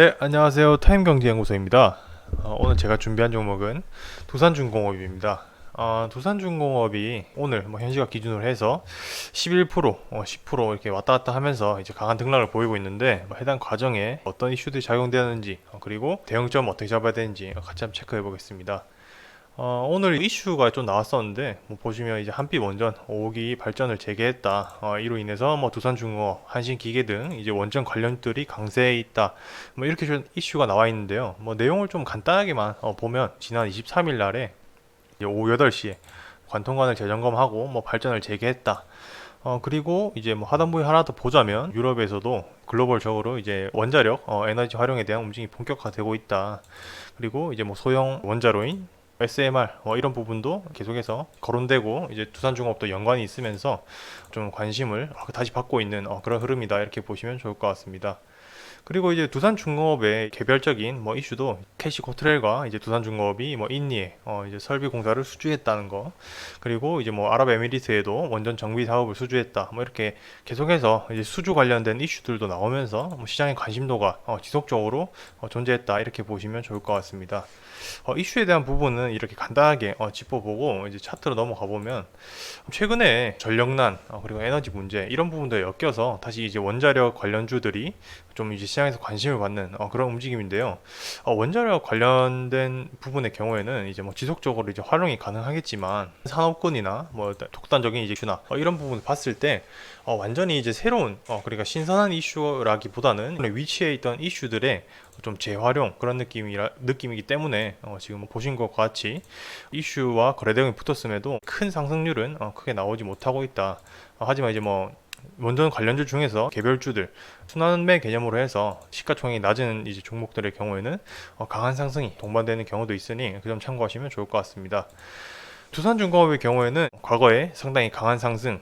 네, 안녕하세요. 타임경제연구소입니다. 어, 오늘 제가 준비한 종목은 두산중공업입니다. 어, 두산중공업이 오늘 뭐 현시각 기준으로 해서 11%, 어, 10% 이렇게 왔다 갔다 하면서 이제 강한 등락을 보이고 있는데 뭐 해당 과정에 어떤 이슈들이 작용되는지 어, 그리고 대응점 어떻게 잡아야 되는지 같이 한번 체크해 보겠습니다. 어, 오늘 이슈가 좀 나왔었는데 뭐 보시면 이제 한빛 원전 5기 발전을 재개했다. 어, 이로 인해서 뭐 두산중공업, 한신기계 등 이제 원전 관련들이 강세에 있다. 뭐 이렇게 좀 이슈가 나와 있는데요. 뭐 내용을 좀 간단하게만 어, 보면 지난 23일 날에 오후 8시에 관통관을 재점검하고 뭐 발전을 재개했다. 어 그리고 이제 뭐 하단부에 하나 더 보자면 유럽에서도 글로벌적으로 이제 원자력 어, 에너지 활용에 대한 움직임이 본격화되고 있다. 그리고 이제 뭐 소형 원자로인 SMR 뭐 이런 부분도 계속해서 거론되고 이제 두산중업도 연관이 있으면서 좀 관심을 다시 받고 있는 어, 그런 흐름이다 이렇게 보시면 좋을 것 같습니다. 그리고 이제 두산 중공업의 개별적인 뭐 이슈도 캐시 코트렐과 이제 두산 중공업이 뭐 인니에 어 이제 설비 공사를 수주했다는 거. 그리고 이제 뭐 아랍에미리트에도 원전 정비 사업을 수주했다. 뭐 이렇게 계속해서 이제 수주 관련된 이슈들도 나오면서 뭐 시장의 관심도가 어 지속적으로 어 존재했다. 이렇게 보시면 좋을 것 같습니다. 어 이슈에 대한 부분은 이렇게 간단하게 어 짚어보고 이제 차트로 넘어가 보면 최근에 전력난 어 그리고 에너지 문제 이런 부분들 엮여서 다시 이제 원자력 관련주들이 좀 이제 시장에서 관심을 받는 어, 그런 움직임인데요. 어, 원자력 관련된 부분의 경우에는 이제 뭐 지속적으로 이제 활용이 가능하겠지만 산업군이나 뭐 독단적인 이제 슈나 어, 이런 부분을 봤을 때 어, 완전히 이제 새로운 어, 그러니까 신선한 이슈라기보다는 위치에 있던 이슈들의 좀 재활용 그런 느낌이라 느낌이기 때문에 어, 지금 보신 것 같이 이슈와 거래 대응이 붙었음에도 큰 상승률은 어, 크게 나오지 못하고 있다. 어, 하지만 이제 뭐 원전 관련주 중에서 개별주들 순환매 개념으로 해서 시가총액이 낮은 이제 종목들의 경우에는 어, 강한 상승이 동반되는 경우도 있으니 그 점 참고하시면 좋을 것 같습니다. 두산중공업의 경우에는 과거에 상당히 강한 상승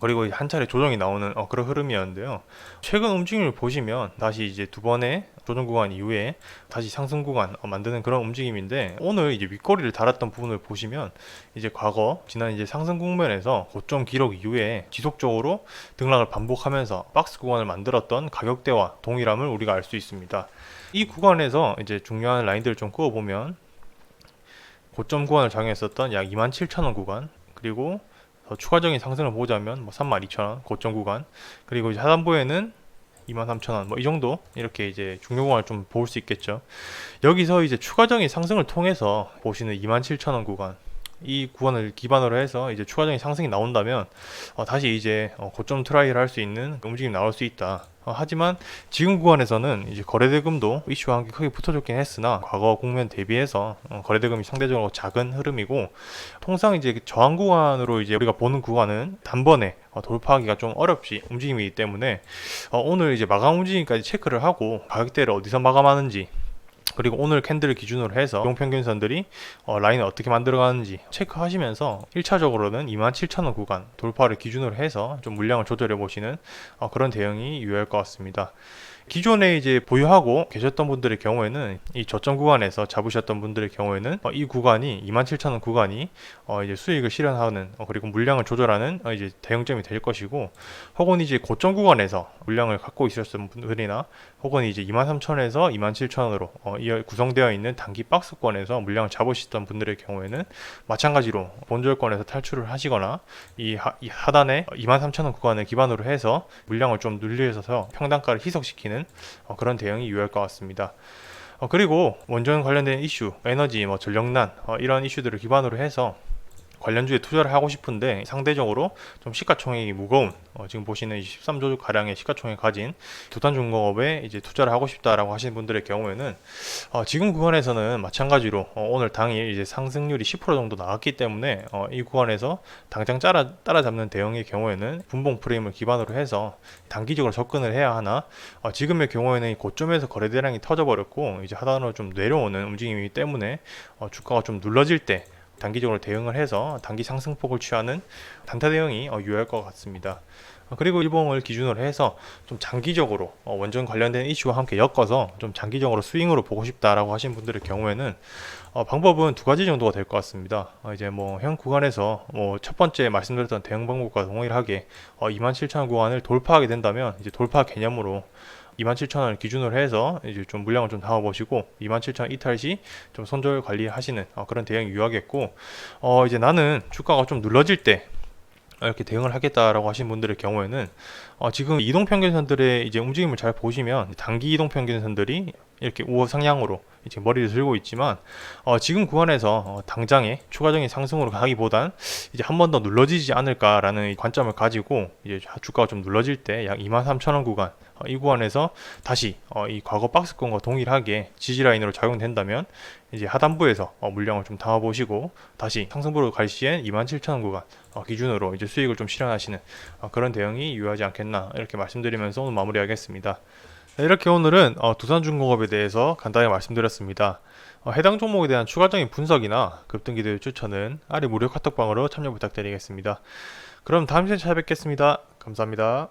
그리고 한 차례 조정이 나오는 어, 그런 흐름이었는데요. 최근 움직임을 보시면 다시 이제 두 번의 조정 구간 이후에 다시 상승 구간 어, 만드는 그런 움직임인데 오늘 이제 윗꼬리를 달았던 부분을 보시면 이제 과거 지난 이제 상승 국면에서 고점 기록 이후에 지속적으로 등락을 반복하면서 박스 구간을 만들었던 가격대와 동일함을 우리가 알 수 있습니다. 이 구간에서 이제 중요한 라인들을 좀 그어 보면 고점 구간을 장했었던 약 27,000원 구간 그리고 더 추가적인 상승을 보자면 뭐 32,000원 고점 구간 그리고 이제 하단부에는 23,000원 뭐 이 정도 이렇게 이제 중요 구간을 좀 볼 수 있겠죠. 여기서 이제 추가적인 상승을 통해서 보시는 27,000원 구간 이 구간을 기반으로 해서 이제 추가적인 상승이 나온다면 어, 다시 이제 어, 고점 트라이를 할 수 있는 움직임이 나올 수 있다. 어, 하지만 지금 구간에서는 이제 거래대금도 이슈와 함께 크게 붙어줬긴 했으나 과거 국면 대비해서 어, 거래대금이 상대적으로 작은 흐름이고 통상 이제 저항 구간으로 이제 우리가 보는 구간은 단번에 어, 돌파하기가 좀 어렵지 움직임이기 때문에 어, 오늘 이제 마감 움직임까지 체크를 하고 가격대를 어디서 마감하는지 그리고 오늘 캔들을 기준으로 해서 용평균선들이 어, 라인을 어떻게 만들어가는지 체크하시면서 1차적으로는 27,000원 구간 돌파를 기준으로 해서 좀 물량을 조절해 보시는 어, 그런 대응이 유효할 것 같습니다. 기존에 이제 보유하고 계셨던 분들의 경우에는 이 저점 구간에서 잡으셨던 분들의 경우에는 어, 이 구간이 27,000원 구간이 어, 이제 수익을 실현하는 어, 그리고 물량을 조절하는 어, 이제 대응점이 될 것이고 혹은 이제 고점 구간에서 물량을 갖고 있었던 분들이나 혹은 이제 23,000원에서 27,000원으로 어, 이 구성되어 있는 단기 박스권에서 물량을 잡으셨던 분들의 경우에는 마찬가지로 본절권에서 탈출을 하시거나 이, 하, 이 하단에 23,000원 구간을 기반으로 해서 물량을 좀 늘려서 평단가를 희석시키는 어, 그런 대응이 유효할 것 같습니다. 어, 그리고 원전 관련된 이슈, 에너지, 뭐 전력난 어, 이런 이슈들을 기반으로 해서 관련주에 투자를 하고 싶은데 상대적으로 좀 시가총액이 무거운 어, 지금 보시는 13조 가량의 시가총액 가진 두탄중공업에 이제 투자를 하고 싶다라고 하시는 분들의 경우에는 어, 지금 구간에서는 마찬가지로 어, 오늘 당일 이제 상승률이 10% 정도 나왔기 때문에 어, 이 구간에서 당장 따라, 따라잡는 대응의 경우에는 분봉 프레임을 기반으로 해서 단기적으로 접근을 해야 하나 어, 지금의 경우에는 고점에서 거래 대량이 터져버렸고 이제 하단으로 좀 내려오는 움직임이기 때문에 어, 주가가 좀 눌러질 때 단기적으로 대응을 해서 단기 상승폭을 취하는 단타 대응이 어, 유효할 것 같습니다. 어, 그리고 일봉을 기준으로 해서 좀 장기적으로 어, 원전 관련된 이슈와 함께 엮어서 좀 장기적으로 스윙으로 보고 싶다라고 하신 분들의 경우에는 어, 방법은 두 가지 정도가 될 것 같습니다. 어, 이제 뭐 현 구간에서 뭐 첫 번째 말씀드렸던 대응 방법과 동일하게 어, 27,000원 구간을 돌파하게 된다면 이제 돌파 개념으로 27,000원을 기준으로 해서 이제 좀 물량을 좀 담아보시고 27,000원 이탈 시 좀 손절 관리하시는 어, 그런 대응이 유효하겠고 어 이제 나는 주가가 좀 눌러질 때 이렇게 대응을 하겠다라고 하신 분들의 경우에는 어, 지금 이동 평균선들의 이제 움직임을 잘 보시면 단기 이동 평균선들이 이렇게 우호 상향으로 이제 머리를 들고 있지만 어, 지금 구간에서 어, 당장에 추가적인 상승으로 가기보단 이제 한 번 더 눌러지지 않을까라는 관점을 가지고 이제 주가가 좀 눌러질 때 약 23,000원 구간 어, 이 구간에서 다시 어, 이 과거 박스권과 동일하게 지지 라인으로 작용된다면 이제 하단부에서 어, 물량을 좀 담아 보시고 다시 상승부로 갈 시엔 27,000원 구간 어, 기준으로 이제 수익을 좀 실현하시는 어, 그런 대응이 유효하지 않겠나 이렇게 말씀드리면서 오늘 마무리하겠습니다. 네, 이렇게 오늘은 어, 두산중공업에 대해서 간단히 말씀드렸습니다. 어, 해당 종목에 대한 추가적인 분석이나 급등기들 추천은 아래 무료 카톡방으로 참여 부탁드리겠습니다. 그럼 다음 시간에 찾아뵙겠습니다. 감사합니다.